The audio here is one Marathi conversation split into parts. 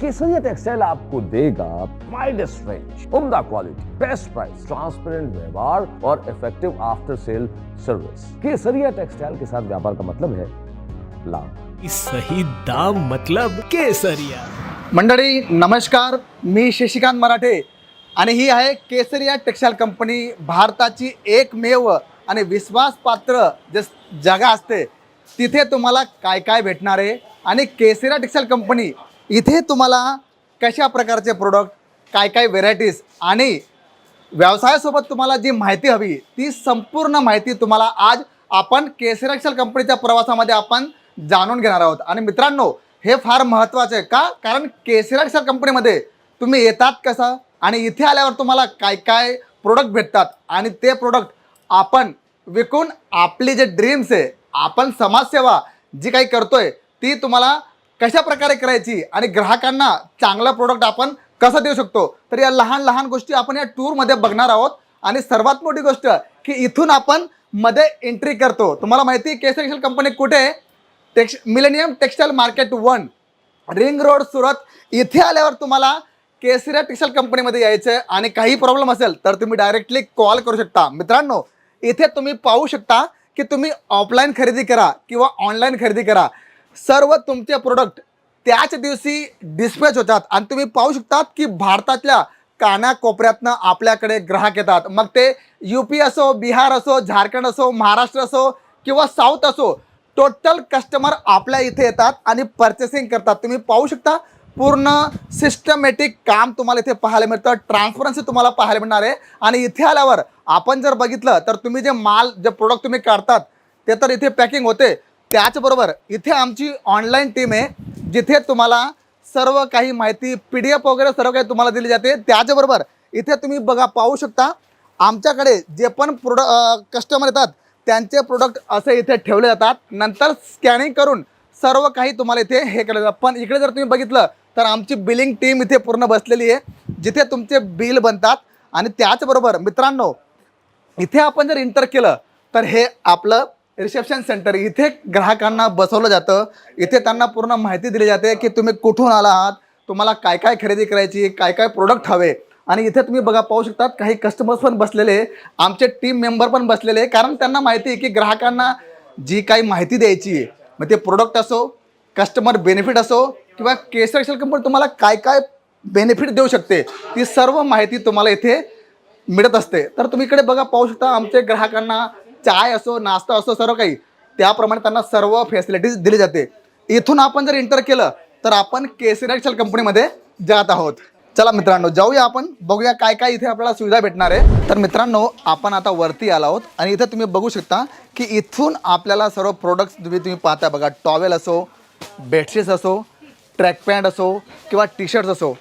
केसरिया टेक्सटाइल आपको देगा? वाइडेस्ट रेंज उम्दा क्वालिटी बेस्ट प्राइस ट्रांसपेरेंट व्यवहार और effective after sale service Kesariya textile के साथ व्यापार का मतलब है लाभ। सही दाम मतलब केसरिया। मंडळी नमस्कार मी शशिकांत मराठे आणि ही आहे केसरिया टेक्सटाईल कंपनी भारताची एकमेव आणि विश्वासपात्र जे जागा असते तिथे तुम्हाला काय काय भेटणार आहे? आणि केसरिया टेक्सटाईल कंपनी इथे तुम्हाला कशा प्रकारचे प्रोडक्ट काय काय व्हेरायटीज आणि व्यवसायासोबत तुम्हाला जी माहिती हवी ती संपूर्ण माहिती तुम्हाला आज आपण केसरी कंपनीच्या प्रवासामध्ये आपण जाणून घेणार आहोत. आणि मित्रांनो हे फार महत्त्वाचं आहे का? कारण केसरी कंपनीमध्ये तुम्ही येतात कसं? आणि इथे आल्यावर तुम्हाला काय काय प्रोडक्ट भेटतात? आणि ते प्रोडक्ट आपण विकून आपली जे ड्रीम्स आहे आपण समाजसेवा जी काही करतोय ती तुम्हाला कशा प्रकारे करायची आणि ग्राहकांना चांगला प्रोडक्ट आपण कसं देऊ शकतो? तर या लहान लहान गोष्टी आपण या टूरमध्ये बघणार आहोत. आणि सर्वात मोठी गोष्ट की इथून आपण मध्ये एंट्री करतो. तुम्हाला माहिती आहे केसरी कंपनी कुठे आहे? Tex millennium textile market one ring road Surat. इथे आल्यावर तुम्हाला केसरिया टेक्सटाईल कंपनीमध्ये यायचं आहे. आणि काही प्रॉब्लेम असेल तर तुम्ही डायरेक्टली कॉल करू शकता. मित्रांनो इथे तुम्ही पाहू शकता की तुम्ही ऑफलाईन खरेदी करा किंवा ऑनलाईन खरेदी करा. सर्व तुमचे प्रोडक्ट त्याच दिवशी डिस्पॅच होतात. आणि तुम्ही पाहू शकतात की भारतातल्या कानाकोपऱ्यातनं आपल्याकडे ग्राहक येतात. मग ते यू पी असो बिहार असो झारखंड असो महाराष्ट्र असो किंवा साऊथ असो टोटल कस्टमर आपल्या इथे येतात आणि पर्चेसिंग करतात. तुम्ही पाहू शकता पूर्ण सिस्टमॅटिक काम तुम्हाला इथे पाहायला मिळतं. ट्रान्सपरन्सी तुम्हाला पाहायला मिळणार आहे. आणि इथे आल्यावर आपण जर बघितलं तर तुम्ही जे माल जे प्रोडक्ट तुम्ही काढतात ते तर इथे पॅकिंग होते. त्याचबरोबर इथे आमची ऑनलाईन टीम आहे जिथे तुम्हाला सर्व काही माहिती पी डी एफ वगैरे सर्व काही तुम्हाला दिली जाते. त्याचबरोबर इथे तुम्ही बघा पाहू शकता आमच्याकडे जे पण प्रोड कस्टमर येतात त्यांचे प्रोडक्ट असे इथे ठेवले जातात. नंतर स्कॅनिंग करून सर्व काही तुम्हाला इथे हे केलं जातं. पण इकडे जर तुम्ही बघितलं तर आमची बिलिंग टीम इथे पूर्ण बसलेली आहे जिथे तुमचे बिल बनतात. आणि त्याचबरोबर मित्रांनो इथे आपण जर इंटर केलं तर हे आपलं रिसेप्शन सेंटर इथे ग्राहकांना बसवलं जातं. इथे त्यांना पूर्ण माहिती दिली जाते की तुम्ही कुठून आला आहात तुम्हाला काय काय खरेदी करायची काय काय प्रोडक्ट हवे. आणि इथे तुम्ही बघा पाहू शकतात काही कस्टमर्स पण बसलेले आमचे टीम मेंबर पण बसलेले आहे कारण त्यांना माहिती आहे की ग्राहकांना जी काही माहिती द्यायची आहे मग ते प्रोडक्ट असो कस्टमर बेनिफिट असो किंवा केसर एक्सेल कंपनी तुम्हाला काय काय बेनिफिट देऊ शकते ती सर्व माहिती तुम्हाला इथे मिळत असते. तर तुम्ही इकडे बघा पाहू शकता आमचे ग्राहकांना चाय असो नाश्ता असो सर्व काही त्याप्रमाणे त्यांना सर्व फॅसिलिटीज दिली जाते. इथून आपण जर इंटर केलं तर आपण केसरी कंपनीमध्ये जात आहोत. चला मित्रांनो जाऊया आपण बघूया काय काय इथे आपल्याला सुविधा भेटणार आहे. तर मित्रांनो आपण आता वरती आला आहोत आणि इथे तुम्ही बघू शकता की इथून आपल्याला सर्व प्रोडक्ट्स तुम्ही तुम्ही पाहता बघा. टॉवेल असो बेडशीट्स असो ट्रॅक पॅन्ट असो किंवा टी शर्ट्स असो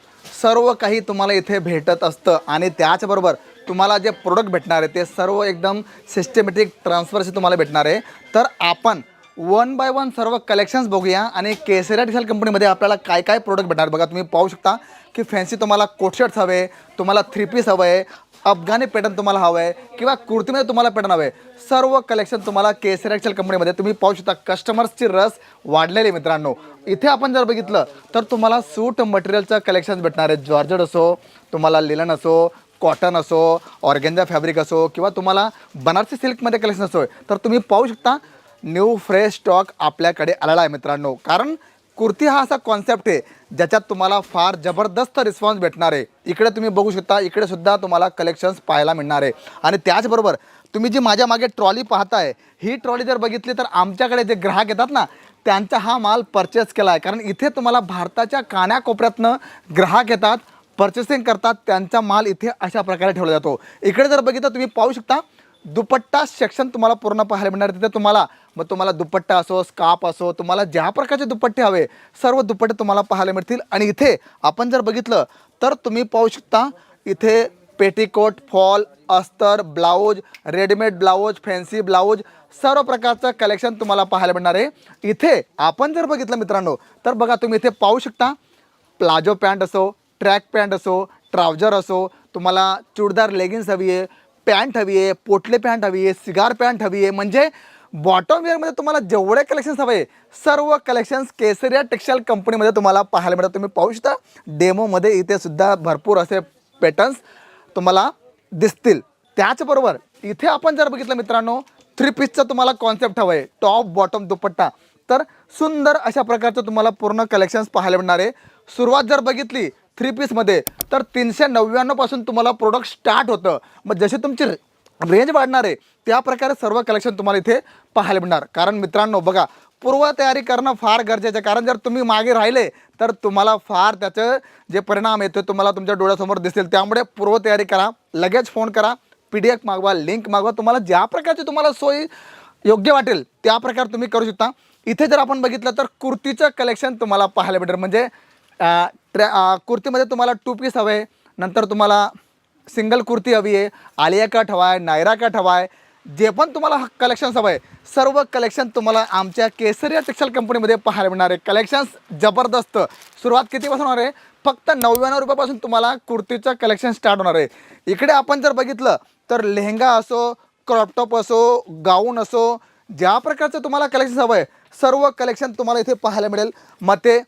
सर्व काही तुम्हाला इथे भेटत असतं. आणि त्याचबरोबर तुम्हाला जे प्रोडक्ट भेटणार आहे ते सर्व एकदम सिस्टमॅटिक ट्रान्सफरचे तुम्हाला भेटणार आहे. तर आपण वन बाय वन सर्व कलेक्शन्स बघूया आणि केसरिया टिशाल कंपनीमध्ये आपल्याला काय काय प्रोडक्ट भेटणार बघा तुम्ही पाहू शकता की फॅन्सी तुम्हाला कोटशर्ट्स हवे तुम्हाला थ्री पीस हवं आहे अफगाणी पॅटर्न तुम्हाला हवं आहे किंवा कुर्तीमध्ये तुम्हाला पॅटर्न हवं. आहे सर्व कलेक्शन तुम्हाला केसर एक्सेल कंपनीमध्ये तुम्ही पाहू शकता. कस्टमर्सची रस वाढलेली आहे मित्रांनो. इथे आपण जर बघितलं तर तुम्हाला सूट मटेरियलचं कलेक्शन भेटणार आहे. जॉर्जेट असो तुम्हाला लिलन असो कॉटन असो ऑर्गेंजा फॅब्रिक असो किंवा तुम्हाला बनारसी सिल्कमध्ये कलेक्शन असो तर तुम्ही पाहू शकता न्यू फ्रेश स्टॉक आपल्याकडे आलेला आहे मित्रांनो. कारण कुर्ती हा असा कॉन्सेप्ट आहे ज्याच्यात तुम्हाला फार जबरदस्त रिस्पॉन्स भेटणार आहे. इकडे तुम्ही बघू शकता इकडे सुद्धा तुम्हाला कलेक्शन्स पाहायला मिळणार आहे. आणि त्याचबरोबर तुम्ही जी माझ्या मागे ट्रॉली पाहताय ही ट्रॉली जर बघितली तर आमच्याकडे जे ग्राहक येतात ना त्यांचा हा माल परचेस केला आहे कारण इथे तुम्हाला भारताच्या कानाकोपऱ्यातनं ग्राहक येतात पर्चेसिंग करतात त्यांचा माल इथे अशा प्रकारे ठेवला जातो. इकडे जर बघितलं तुम्ही पाहू शकता दुपट्टा सेक्शन तुम्हाला पूर्ण पाहायला मिळणार. तिथे तुम्हाला मग तुम्हाला दुपट्टा असो स्कार्फ असो तुम्हाला ज्या प्रकारचे दुपट्टे हवे सर्व दुपट्टे तुम्हाला पाहायला मिळतील. आणि इथे आपण जर बघितलं तर तुम्ही पाहू शकता इथे पेटीकोट फॉल अस्तर blouse readymade blouse fancy blouse सर्व प्रकारचं कलेक्शन तुम्हाला पाहायला मिळणार आहे. इथे आपण जर बघितलं मित्रांनो तर बघा तुम्ही इथे पाहू शकता प्लाजो पॅन्ट असो ट्रॅक पॅन्ट असो ट्राउजर असो तुम्हाला चुडदार लेगिन्स हवी आहे पॅन्ट हवी आहे पोटले पॅन्ट हवी आहे सिगार पॅन्ट हवी आहे म्हणजे बॉटम वेअरमध्ये तुम्हाला जेवढे कलेक्शन्स हवे सर्व कलेक्शन्स केसरिया टेक्स्टाईल कंपनीमध्ये तुम्हाला पाहायला मिळतात. तुम्ही पाहू शकता डेमोमध्ये इथे सुद्धा भरपूर असे पॅटर्न्स तुम्हाला दिसतील. त्याचबरोबर इथे आपण जर बघितलं मित्रांनो थ्री पीसचा तुम्हाला कॉन्सेप्ट हवं आहे टॉप बॉटम दुपट्टा. तर सुंदर अशा प्रकारचं तुम्हाला पूर्ण कलेक्शन्स पाहायला मिळणार आहे. सुरुवात जर बघितली थ्री पीसमध्ये तर तीनशे नव्याण्णवपासून तुम्हाला प्रोडक्ट स्टार्ट होतं. मग जशी तुमची रेंज वाढणार आहे त्या प्रकारे सर्व कलेक्शन तुम्हाला इथे पाहायला मिळणार. कारण मित्रांनो बघा पूर्वतयारी करणं फार गरजेचं आहे. कारण जर तुम्ही मागे राहिले तर तुम्हाला फार त्याचं जे परिणाम येतो तुम्हाला तुमच्या डोळ्यासमोर दिसतील त्यामुळे पूर्वतयारी करा लगेच फोन करा पी डी एफ मागवा लिंक मागवा. तुम्हाला ज्या प्रकारची तुम्हाला सोयी योग्य वाटेल त्या प्रकारे तुम्ही करू शकता. इथे जर आपण बघितलं तर कुर्तीचं कलेक्शन तुम्हाला पाहायला भेटेल. म्हणजे ट्रॅ कुर्तीमध्ये तुम्हाला टू पीस हवे. नंतर तुम्हाला सिंगल कुर्ती हवी आहे. आलिया कट हवा आहे नायरा कट हवा आहे जे पण तुम्हाला कलेक्शन्स हवं आहे सर्व कलेक्शन तुम्हाला आमच्या केसरिया टेक्स्टाईल कंपनीमध्ये पाहायला मिळणार आहे. कलेक्शन्स जबरदस्त. सुरुवात कितीपासून होणार आहे? फक्त नव्याण्णव रुपयापासून तुम्हाला कुर्तीचं कलेक्शन स्टार्ट होणार आहे. इकडे आपण जर बघितलं तर लेहंगा असो क्रॉपटॉप असो गाऊन असो ज्या प्रकारचं तुम्हाला कलेक्शन हवं आहे सर्व कलेक्शन तुम्हाला इथे पाहायला मिळेल. मग ते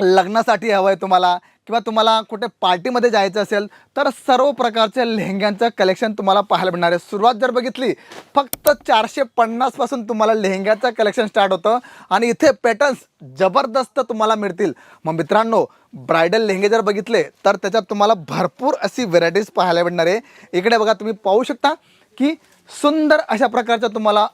लग्नासाठी हवं आहे तुम्हाला किंवा तुम्हाला कुठे पार्टीमध्ये जायचं असेल तर सर्व प्रकारच्या लेहंग्यांचं कलेक्शन तुम्हाला पाहायला मिळणार आहे. सुरुवात जर बघितली फक्त चारशे पन्नासपासून तुम्हाला लेहंग्याचं कलेक्शन स्टार्ट होतं आणि इथे पॅटर्न्स जबरदस्त तुम्हाला मिळतील. मग मित्रांनो ब्रायडल लेहंगे जर बघितले तर त्याच्यात तुम्हाला भरपूर अशी व्हेरायटीज पाहायला मिळणार आहे. इकडे बघा तुम्ही पाहू शकता की सुंदर अशा प्रकारच्या तुम्हाला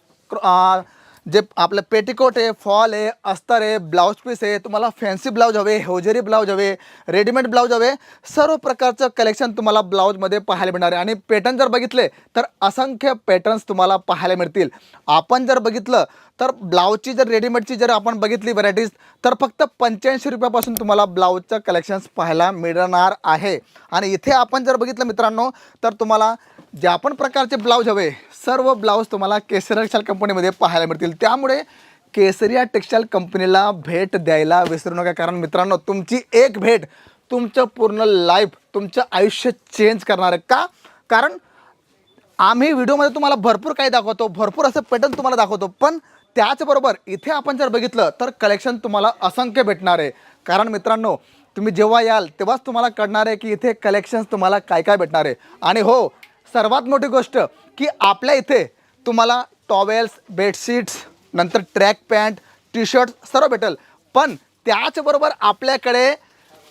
जे आपलं पेटिकोट आहे फॉल आहे अस्तर आहे ब्लाऊज पीस आहे तुम्हाला फॅन्सी ब्लाऊज हवे होजेरी ब्लाऊज हवे रेडीमेड ब्लाऊज हवे सर्व प्रकारचं कलेक्शन तुम्हाला ब्लाऊजमध्ये पाहायला मिळणार आहे. आणि पॅटर्न जर बघितले तर असंख्य पॅटर्न्स तुम्हाला पाहायला मिळतील. आपण जर बघितलं तर ब्लाऊजची जर रेडीमेडची जर आपण बघितली व्हरायटीज तर फक्त पंच्याऐंशी रुपयापासून तुम्हाला ब्लाऊजचं कलेक्शन्स पाहायला मिळणार आहे. आणि इथे आपण जर बघितलं मित्रांनो तर तुम्हाला ज्या पण प्रकारचे ब्लाऊज हवे सर्व ब्लाऊज तुम्हाला केसरी टेक्स्टाईल कंपनीमध्ये पाहायला मिळतील. त्यामुळे केसरिया टेक्स्टाईल कंपनीला भेट द्यायला विसरू नका. कारण मित्रांनो तुमची एक भेट तुमचं पूर्ण लाईफ तुमचं आयुष्य चेंज करणार आहे. का? कारण आम्ही व्हिडिओमध्ये तुम्हाला भरपूर काही दाखवतो भरपूर असं पॅटर्न तुम्हाला दाखवतो. पण त्याचबरोबर इथे आपण जर बघितलं तर कलेक्शन तुम्हाला असंख्य भेटणार आहे. कारण मित्रांनो तुम्ही जेव्हा याल तेव्हाच तुम्हाला कळणार आहे की इथे कलेक्शन्स तुम्हाला काय काय भेटणार आहे. आणि हो सर्वात मोठी गोष्ट की आपल्या इथे तुम्हाला टॉवेल्स बेडशीट्स नंतर ट्रॅक पॅन्ट टी शर्ट सर्व भेटेल. पण त्याचबरोबर आपल्याकडे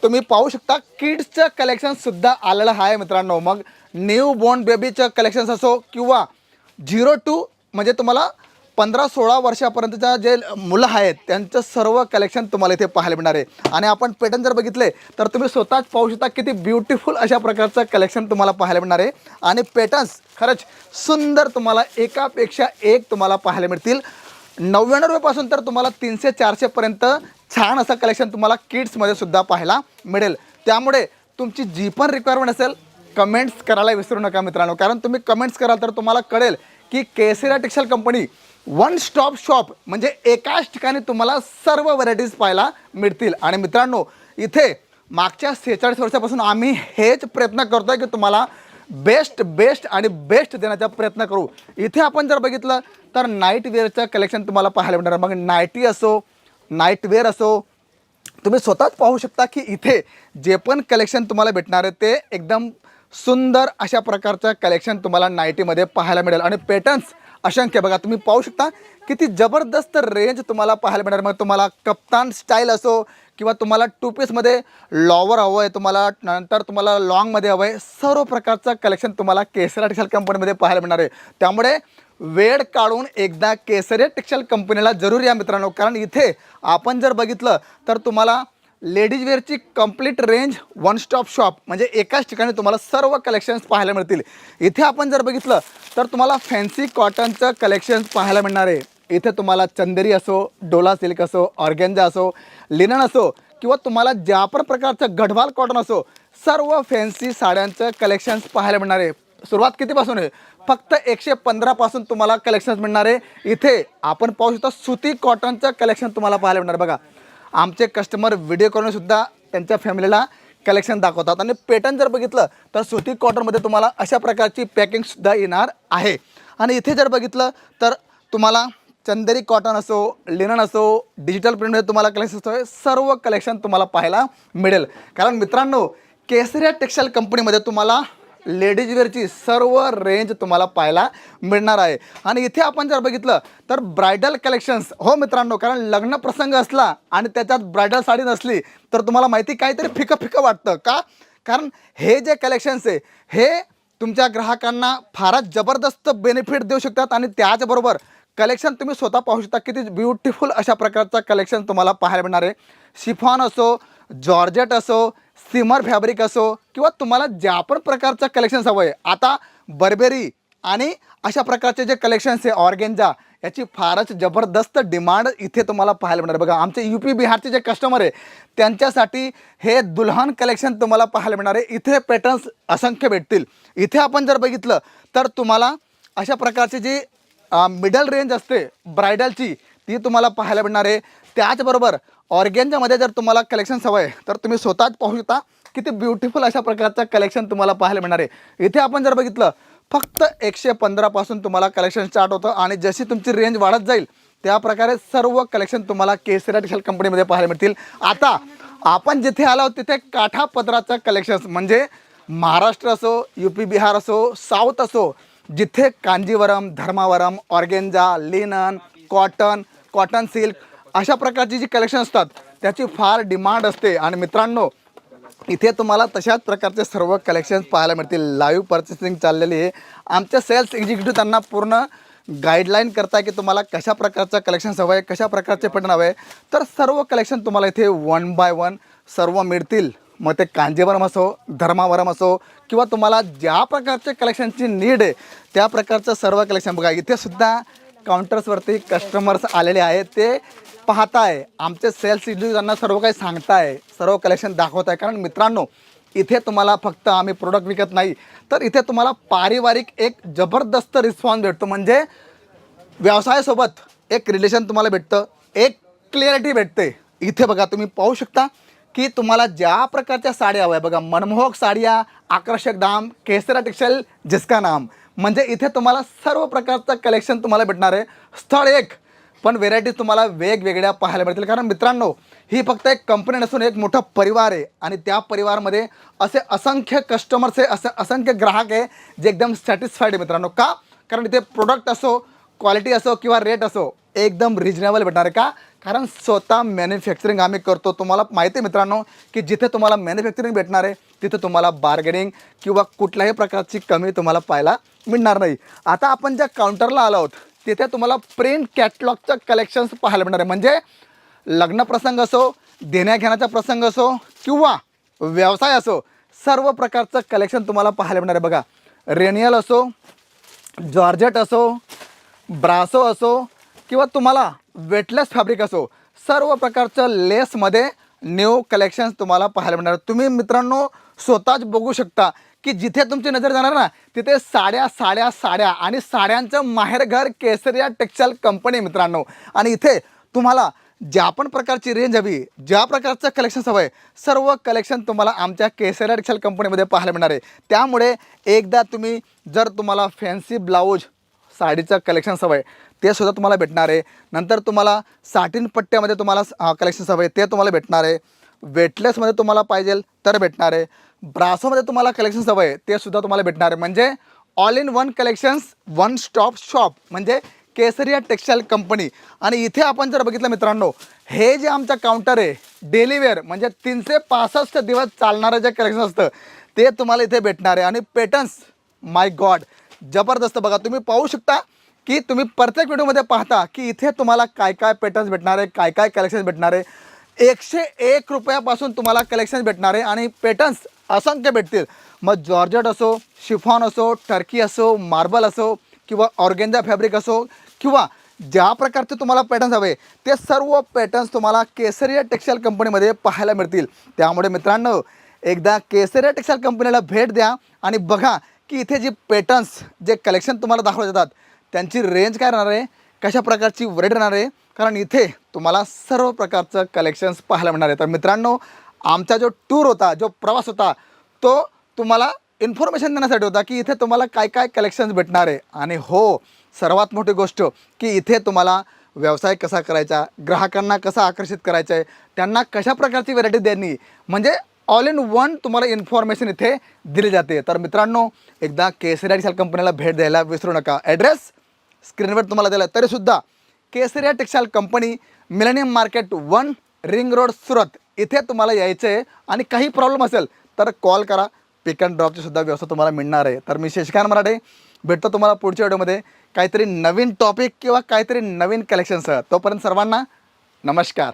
तुम्ही पाहू शकता किड्सचं कलेक्शनसुद्धा आलेलं आहे मित्रांनो. मग न्यू बॉर्न बेबीचं कलेक्शन्स असो किंवा झिरो टू म्हणजे तुम्हाला पंधरा सोळा वर्षापर्यंतच्या जे मुलं आहेत त्यांचं सर्व कलेक्शन तुम्हाला इथे पाहायला मिळणार आहे. आणि आपण पॅटर्न जर बघितले तर तुम्ही स्वतःच पाहू शकता किती ब्युटिफुल अशा प्रकारचं कलेक्शन तुम्हाला पाहायला मिळणार आहे. आणि पॅटर्न्स खरंच सुंदर तुम्हाला एकापेक्षा एक तुम्हाला पाहायला मिळतील. नव्याण्णव रुपयापासून तर तुम्हाला तीनशे चारशेपर्यंत छान असं कलेक्शन तुम्हाला किड्समध्ये सुद्धा पाहायला मिळेल. त्यामुळे तुमची जी पण रिक्वायरमेंट असेल कमेंट्स करायला विसरू नका मित्रांनो. कारण तुम्ही कमेंट्स कराल तर तुम्हाला कळेल की Kesera textile company one stop shop म्हणजे एकाच ठिकाणी तुम्हाला सर्व व्हरायटीज पाहायला मिळतील. आणि मित्रांनो इथे मागच्या सेहेचाळीस वर्षापासून आम्ही हेच प्रयत्न करतो आहे की तुम्हाला बेस्ट बेस्ट आणि बेस्ट देण्याचा प्रयत्न करू. इथे आपण जर बघितलं तर नाईट वेअरचं कलेक्शन तुम्हाला पाहायला मिळणार. मग नाईटी असो नाईट वेअर असो तुम्ही स्वतःच पाहू शकता की इथे जे पण कलेक्शन तुम्हाला भेटणार आहे ते एकदम सुंदर अशा प्रकारचं कलेक्शन तुम्हाला नाईटीमध्ये पाहायला मिळेल. आणि पॅटर्न्स असंख्य. बघा तुम्ही पाहू शकता किती जबरदस्त रेंज तुम्हाला पाहायला मिळणार. मग तुम्हाला कप्तान स्टाईल असो किंवा तुम्हाला टू पीसमध्ये लॉवर हवं आहे तुम्हाला नंतर तुम्हाला लॉंगमध्ये हवं आहे सर्व प्रकारचं कलेक्शन तुम्हाला केसरा टेक्स्टाईल कंपनीमध्ये पाहायला मिळणार आहे. त्यामुळे वेळ काढून एकदा केसरे टेक्स्टाईल कंपनीला जरूर या मित्रांनो. कारण इथे आपण जर बघितलं तर तुम्हाला ladies वेअरची complete range one stop shop म्हणजे एकाच ठिकाणी तुम्हाला सर्व कलेक्शन्स पाहायला मिळतील. इथे आपण जर बघितलं तर तुम्हाला फॅन्सी कॉटनचं कलेक्शन्स पाहायला मिळणार आहे. इथे तुम्हाला चंदेरी असो डोला सिल्क असो ऑर्गेन्झा असो लिनन असो किंवा तुम्हाला ज्या पण प्रकारचं गढवाल कॉटन असो सर्व फॅन्सी साड्यांचं कलेक्शन्स पाहायला मिळणार आहे. सुरुवात कितीपासून आहे? फक्त एकशे पंधरापासून तुम्हाला कलेक्शन्स मिळणार आहे. इथे आपण पाहू शकता सुती कॉटनचं कलेक्शन तुम्हाला पाहायला मिळणार बघा आमचे कस्टमर व्हिडिओ करूनसुद्धा त्यांच्या फॅमिलीला कलेक्शन दाखवतात. आणि पॅटर्न जर बघितलं तर सुती कॉटनमध्ये तुम्हाला अशा प्रकारची पॅकिंगसुद्धा येणार आहे. आणि इथे जर बघितलं तर तुम्हाला चंदेरी कॉटन असो लिनन असो डिजिटल प्रिंटमध्ये तुम्हाला कलेक्शन असतो सर्व कलेक्शन तुम्हाला पाहायला मिळेल. कारण मित्रांनो केसरिया टेक्स्टाईल कंपनीमध्ये तुम्हाला लेडीज वेअरची सर्व रेंज तुम्हाला पाहायला मिळणार आहे. आणि इथे आपण जर बघितलं तर ब्रायडल कलेक्शन्स हो मित्रांनो कारण लग्न प्रसंग असला आणि त्याच्यात ब्रायडल साडी नसली तर तुम्हाला माहिती काहीतरी फिकं फिकं वाटतं का? कारण हे जे कलेक्शन्स आहे हे तुमच्या ग्राहकांना फारच जबरदस्त बेनिफिट देऊ शकतात आणि त्याचबरोबर कलेक्शन तुम्ही स्वतः पाहू शकता. किती ब्युटिफुल अशा प्रकारचा कलेक्शन तुम्हाला पाहायला मिळणार आहे. शिफॉन असो जॉर्जेट असो सिमर फॅब्रिक असो किंवा तुम्हाला ज्या पण प्रकारचं कलेक्शन्स हवं आहे आता बर्बेरी आणि अशा प्रकारचे जे कलेक्शन्स आहे ऑर्गेन्जा याची फारच जबरदस्त डिमांड इथे तुम्हाला पाहायला मिळणार. बघा आमचे यू पी बिहारचे जे कस्टमर आहे त्यांच्यासाठी हे दुल्हन कलेक्शन तुम्हाला पाहायला मिळणार आहे. इथे पॅटर्न्स असंख्य भेटतील. इथे आपण जर बघितलं तर तुम्हाला अशा प्रकारची जी मिडल रेंज असते ब्रायडलची ती तुम्हाला पाहायला मिळणार आहे. त्याचबरोबर ऑर्गेन्जामध्ये जर तुम्हाला कलेक्शन्स हवं आहे तर तुम्ही स्वतःच पाहू शकता किती ब्युटिफुल अशा प्रकारचं कलेक्शन तुम्हाला पाहायला मिळणार आहे. इथे आपण जर बघितलं फक्त एकशे पंधरापासून तुम्हाला कलेक्शन स्टार्ट होतं आणि जशी तुमची रेंज वाढत जाईल त्या प्रकारे सर्व कलेक्शन तुम्हाला केसरिया टेक्सटाईल कंपनीमध्ये पाहायला मिळतील. आता आपण जिथे आलो तिथे काठापदराचं कलेक्शन्स म्हणजे महाराष्ट्र असो यू पी बिहार असो साऊथ असो जिथे Kanjeevaram Dharmavaram organza linen cotton cotton silk अशा प्रकारची जी कलेक्शन असतात त्याची फार डिमांड असते. आणि मित्रांनो इथे तुम्हाला तशाच प्रकारचे सर्व कलेक्शन्स पाहायला मिळतील. लाईव्ह पर्चेसिंग चाललेली आहे. आमच्या सेल्स एक्झिक्युटिव्ह त्यांना पूर्ण गाईडलाईन करताय की तुम्हाला कशा प्रकारचं कलेक्शन्स हवं आहे कशा प्रकारचे पॅटर्न हवं आहे. तर सर्व कलेक्शन तुम्हाला इथे वन बाय वन सर्व मिळतील. मग ते कांजीवरम असो धर्मावरम असो किंवा तुम्हाला ज्या प्रकारचे कलेक्शनची नीड आहे त्या प्रकारचं सर्व कलेक्शन बघा. इथे सुद्धा काउंटर्सवरती कस्टमर्स आलेले आहेत. ते पाहताय आमचे सेल्स त्यांना सर्व काही सांगताय सर्व कलेक्शन दाखवत आहे कारण मित्रांनो इथे तुम्हाला फक्त आम्ही प्रोडक्ट विकत नाही तर इथे तुम्हाला पारिवारिक एक जबरदस्त रिस्पॉन्स भेटतो. म्हणजे व्यवसायासोबत एक रिलेशन तुम्हाला भेटतं एक क्लिअरिटी भेटते. इथे बघा तुम्ही पाहू शकता की तुम्हाला ज्या प्रकारच्या साड्या हव्या बघा मनमोहक साड्या आकर्षक दाम केसरा टेक्सटाईल जिसका नाम. म्हणजे इथे तुम्हाला सर्व प्रकारचं कलेक्शन तुम्हाला भेटणार आहे. स्थळ एक पण व्हेरायटीज तुम्हाला वेगवेगळ्या पाहायला मिळतील. कारण मित्रांनो ही फक्त एक कंपनी नसून एक मोठा परिवार आहे. आणि त्या परिवारमध्ये असे असंख्य कस्टमर्स आहे असे असंख्य ग्राहक आहे जे एकदम सॅटिस्फाईड आहे मित्रांनो. का? कारण इथे प्रोडक्ट असो क्वालिटी असो किंवा रेट असो एकदम रिजनेबल भेटणार आहे का? कारण स्वतः मॅन्युफॅक्चरिंग आम्ही करतो. तुम्हाला माहिती आहे मित्रांनो की जिथे तुम्हाला मॅन्युफॅक्चरिंग भेटणार आहे तिथे तुम्हाला बार्गेनिंग किंवा कुठल्याही प्रकारची कमी तुम्हाला पाहायला मिळणार नाही. आता आपण ज्या काउंटरला आलो आहोत तिथे तुम्हाला प्रिंट कॅटलॉगचं कलेक्शन्स पाहायला मिळणार आहे. म्हणजे लग्न प्रसंग असो देण्याघेण्याचा प्रसंग असो किंवा व्यवसाय असो सर्व प्रकारचं कलेक्शन तुम्हाला पाहायला मिळणार आहे. बघा रेनियल असो जॉर्जेट असो ब्रासो असो किंवा तुम्हाला वेटलेस फॅब्रिक असो सर्व प्रकारचं लेसमध्ये न्यू कलेक्शन्स तुम्हाला पाहायला मिळणार तुम्ही मित्रांनो स्वतःच बघू शकता की जिथे तुमची नजर जाणार ना तिथे साड्या साड्या साड्या आणि साड्यांचं माहेरघर केसरिया टेक्स्टाईल कंपनी मित्रांनो. आणि इथे तुम्हाला ज्या पण प्रकारची रेंज हवी ज्या प्रकारचं कलेक्शन्स हवं आहे सर्व कलेक्शन तुम्हाला आमच्या केसरिया टेक्स्टाईल कंपनीमध्ये पाहायला मिळणार आहे. त्यामुळे एकदा तुम्ही जर तुम्हाला फॅन्सी ब्लाऊज साडीचं कलेक्शन्स हवं आहे ते सुद्धा तुम्हाला भेटणार आहे. नंतर तुम्हाला साटीन पट्ट्यामध्ये तुम्हाला कलेक्शन्स हवं आहे ते तुम्हाला भेटणार आहे. वेटलेसमध्ये तुम्हाला पाहिजे तर भेटणार. आहे ब्रासोमध्ये तुम्हाला कलेक्शन्स हवं आहे ते सुद्धा तुम्हाला भेटणार. आहे म्हणजे all in one collections one stop shop म्हणजे केसरिया टेक्स्टाईल कंपनी आणि इथे आपण जर बघितलं मित्रांनो हे जे आमचं काउंटर आहे डेलिवेअर म्हणजे तीनशे पासष्ट दिवस चालणारं जे कलेक्शन असतं ते तुम्हाला इथे भेटणार. आहे आणि पेटन्स माय गॉड जबरदस्त. बघा तुम्ही पाहू शकता की तुम्ही प्रत्येक व्हिडिओमध्ये पाहता की इथे तुम्हाला काय काय पेटर्न्स भेटणार आहे काय काय कलेक्शन भेटणार. आहे एकशे एक रुपयापासून तुम्हाला कलेक्शन भेटणार आहे आणि पॅटर्न्स असंख्य भेटतील. मग जॉर्जट असो शिफॉन असो टर्की असो मार्बल असो किंवा ऑर्गेन्जा फॅब्रिक असो किंवा ज्या प्रकारचे तुम्हाला पॅटर्न्स हवे ते सर्व पॅटर्न्स तुम्हाला केसरिया टेक्स्टाईल कंपनीमध्ये पाहायला मिळतील. त्यामुळे मित्रांनो एकदा केसरिया टेक्स्टाईल कंपनीला भेट द्या आणि बघा की इथे जे पॅटर्न्स जे कलेक्शन तुम्हाला दाखवले जातात त्यांची रेंज काय राहणार आहे कशा प्रकारची व्हरायटी राहणार आहे कारण इथे तुम्हाला सर्व प्रकारचं कलेक्शन्स पाहायला मिळणार आहे. तर मित्रांनो आमचा जो टूर होता जो प्रवास होता तो तुम्हाला इन्फॉर्मेशन देण्यासाठी होता की इथे तुम्हाला काय काय कलेक्शन्स भेटणार आहे. आणि हो सर्वात मोठी गोष्ट की इथे तुम्हाला व्यवसाय कसा करायचा ग्राहकांना कसा आकर्षित करायचं आहे त्यांना कशा प्रकारची व्हरायटी द्यानी म्हणजे ऑल इन वन तुम्हाला इन्फॉर्मेशन इथे दिली जाते. तर मित्रांनो एकदा केसरी टेक्सटाईल कंपनीला भेट द्यायला विसरू नका. ॲड्रेस स्क्रीनवर तुम्हाला दिला तरीसुद्धा Kesariya textile company millennium market one ring road Surat. इथे तुम्हाला यायचं आहे आणि काही प्रॉब्लेम असेल तर कॉल करा. पिक अँड ड्रॉपची सुद्धा व्यवस्था तुम्हाला मिळणार आहे. तर मी शशिकांत मराठे भेटतो तुम्हाला पुढच्या व्हिडिओमध्ये. काहीतरी नवीन टॉपिक किंवा काहीतरी नवीन कलेक्शनसह तोपर्यंत सर्वांना नमस्कार.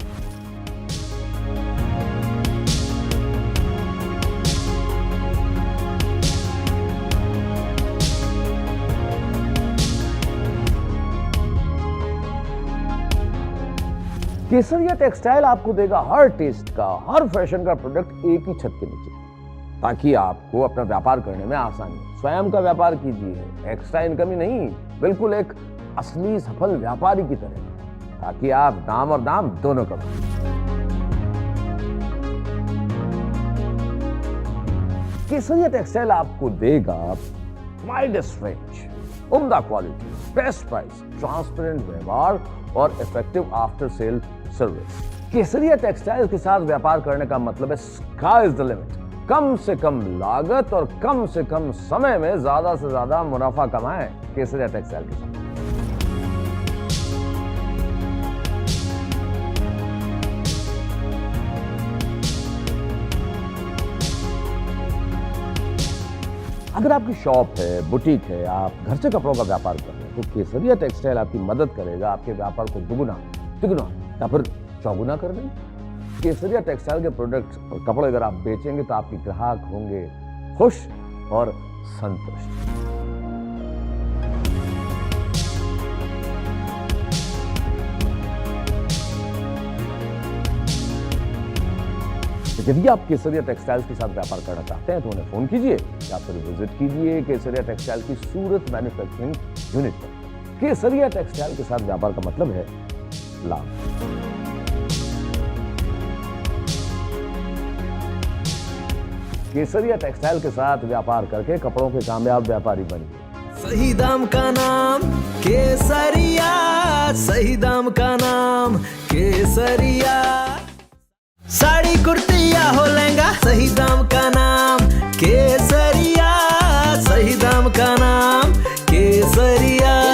केसरिया टेक्सटाइल आपको देगा हर टेस्ट का, हर फ़ैशन का प्रोडक्ट एक ही छत के नीचे, ताकि आपको अपना व्यापार करने में आसानी स्वयं का व्यापार कीजिए एक्स्ट्रा इनकम ही नहीं, बिल्कुल एक असली सफल व्यापारी की तरह, ताकि आप दाम और दाम दोनों कमाएँ केसरिया टेक्सटाइल आपको देगा वाइडेस्ट रेंज उम्दा क्वालिटी बेस्ट प्राइस ट्रांसपेरेंट व्यवहार और effective after sale service Kesariya textile के साथ व्यापार करने का मतलब है इज़ द लिमिट कम से कम लागत और कम से कम समय में ज़्यादा से ज़्यादा मुनाफा कमाएँ केसरिया टेक्सटाइल के साथ। अगर आपकी शॉप है बुटीक है, आप घर से कपड़ों का व्यापार कर रहे हैं तो केसरिया टेक्सटाइल आपकी मदद करेगा, आपके व्यापार को दुगुना, तिगुना। या फिर चौगुना कर देंगे केसरिया टेक्सटाइल के प्रोडक्ट और कपड़े अगर आप बेचेंगे तो आपके ग्राहक होंगे खुश और संतुष्ट। यदि आप केसरिया टेक्सटाइल्स के साथ व्यापार करना चाहते हैं तो उन्हें फ़ोन कीजिए या फिर विज़िट कीजिए केसरिया टेक्सटाइल की सूरत मैन्युफैक्चरिंग यूनिट पर। केसरिया टेक्सटाइल के साथ व्यापार का मतलब है love. केसरिया टेक्सटाइल के साथ व्यापार करके कपड़ों के कामयाब व्यापारी बन। गए सही दाम का नाम केसरिया, सही दाम का नाम केसरिया। साड़ी कुर्तिया हो लहंगा, सही दाम का नाम केसरिया, सही दाम का नाम केसरिया।